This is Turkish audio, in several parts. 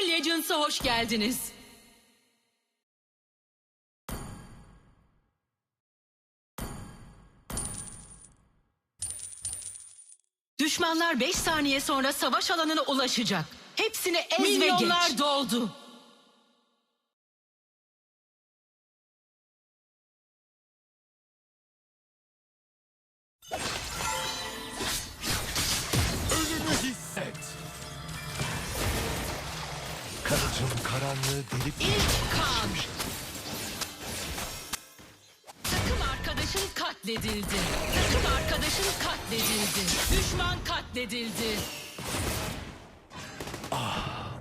Mobile Legends'a hoş geldiniz. Düşmanlar 5 saniye sonra savaş alanına ulaşacak. Hepsini ez ve geç. Milyonlar doldu. Karanlığı delip İlk kan. Takım arkadaşın katledildi. Takım arkadaşın katledildi. Düşman katledildi.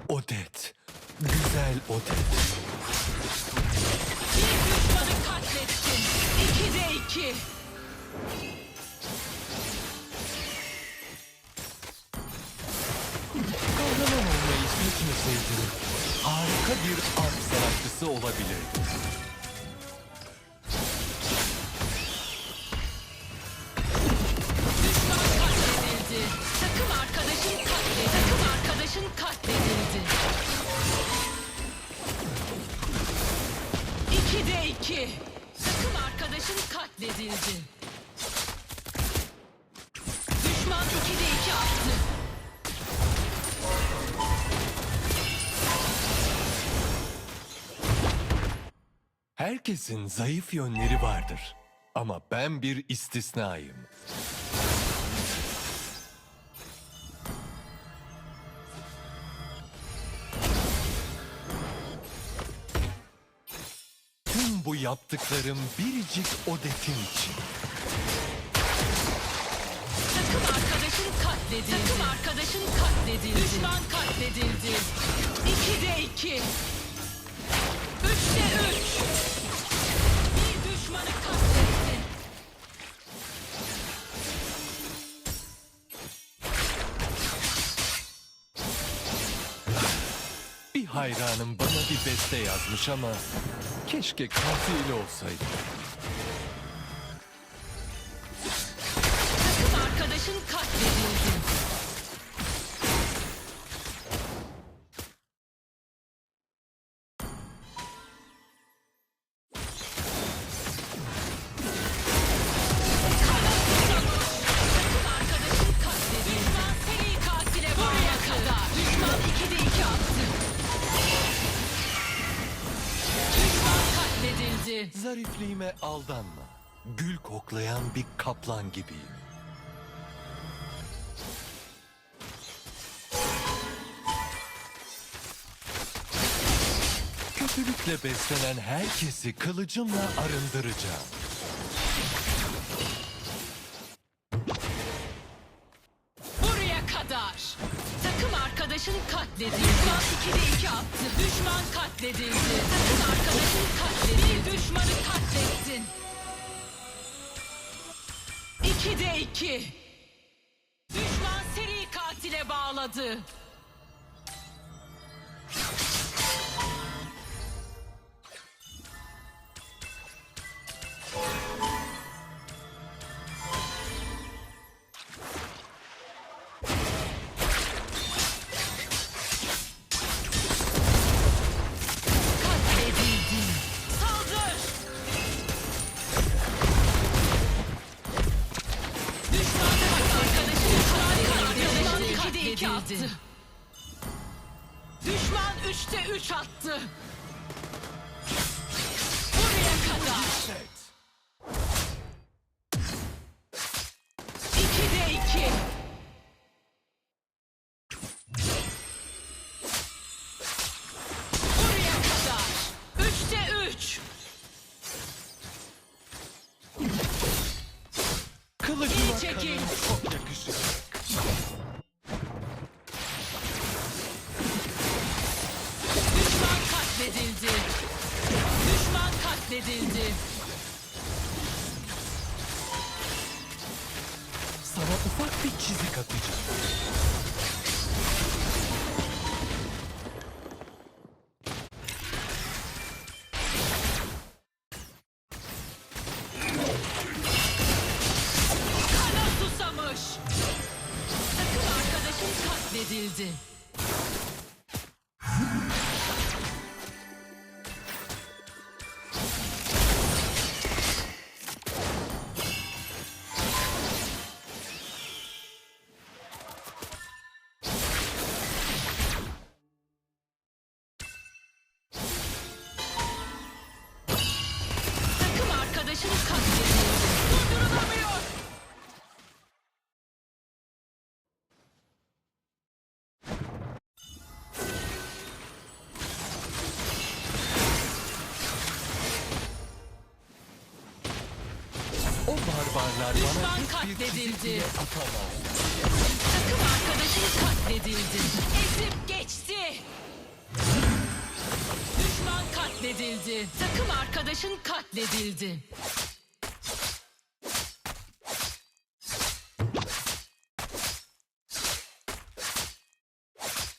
Odet. Güzel Odet. Bir düşmanı katlettin. İkide iki. Harika bir art sanatçısı olabilirdim. Düşman katledildi. Takım arkadaşın. Takım arkadaşın katledildi. İkide iki. Takım arkadaşın katledildi. Herkesin zayıf yönleri vardır. Ama ben bir istisnayım. Tüm bu yaptıklarım biricik Odet'in için. Takım arkadaşın katledildi. Takım arkadaşın katledildi. Düşman katledildi. İkide iki. Üçte üç. Hayranım bana bir beste yazmış ama keşke katil olsaydı. Zarifliğime aldanma. Gül koklayan bir kaplan gibiyim. Kötülükle beslenen herkesi kılıcımla arındıracağım. Buraya kadar. Takım arkadaşın katledildi. Düşman 2'de 2 attı. Düşman katledildi. 2'de 2. Düşman seri katile bağladı. Katledildi. Düşman 2'de 2 attı. Düşman 3'te 3 attı. Buraya kadar. Takım duvarlar Düşman katledildi. Takım arkadaşın katledildi. Ezip geçti. Düşman katledildi. Takım arkadaşın katledildi.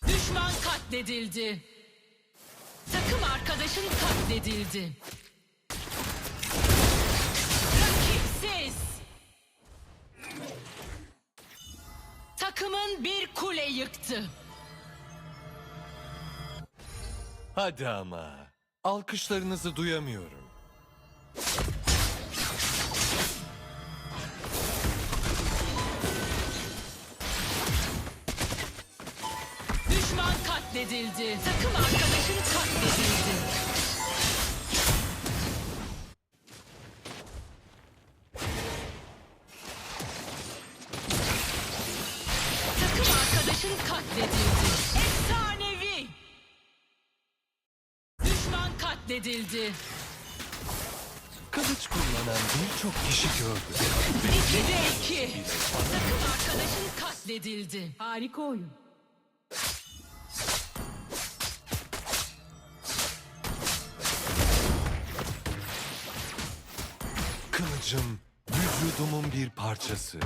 Düşman katledildi. Takım arkadaşın katledildi. Rakipsiz. Takımın bir kule yıktı. Hadi ama. Alkışlarınızı duyamıyorum. Düşman katledildi. Takım arkadaşın katledildi. Katledildi. Kılıç kullanan birçok kişi gördüm. İki de iki. Takım arkadaşın katledildi. Harika oyun. Kılıcım vücudumun bir parçası.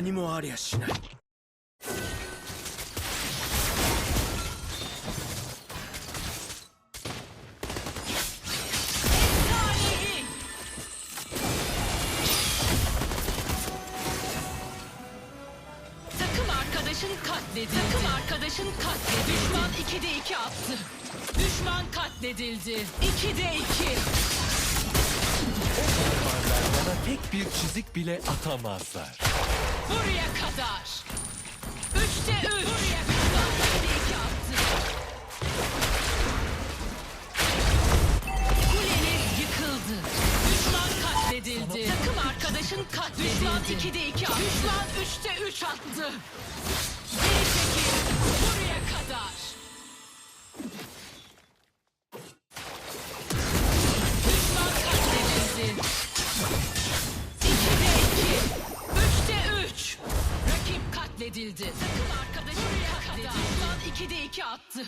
何もありゃしない Efsanevi. Takım arkadaşın katledildi. Takım arkadaşın katledildi. Düşman 2'de 2 attı. Düşman katledildi. 2'de 2. Duvarlar bana tek bir çizik bile atamazlar. Buraya kadar. 3'te 3. Buraya kadar. 2'de 2 attı. Kuleniz yıkıldı. Düşman katledildi. Takım arkadaşın katledildi. Düşman 2'de 2 attı. Düşman 3'te 3 attı. Geri çekil. Buraya kadar. Katledildi. Takım arkadaşı katledildi. Düşman 2'de 2 attı.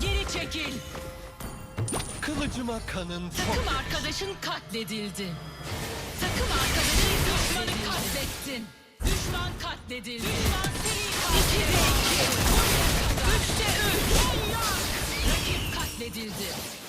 Geri çekil. Kılıcıma kanın çok... Takım arkadaşın katledildi. Takım arkadaşın düşmanı katlettin. Düşman katledildi. Düşman seni katledildi. 2'de 2. Buraya kadar. Üçte 3. Rakip katledildi.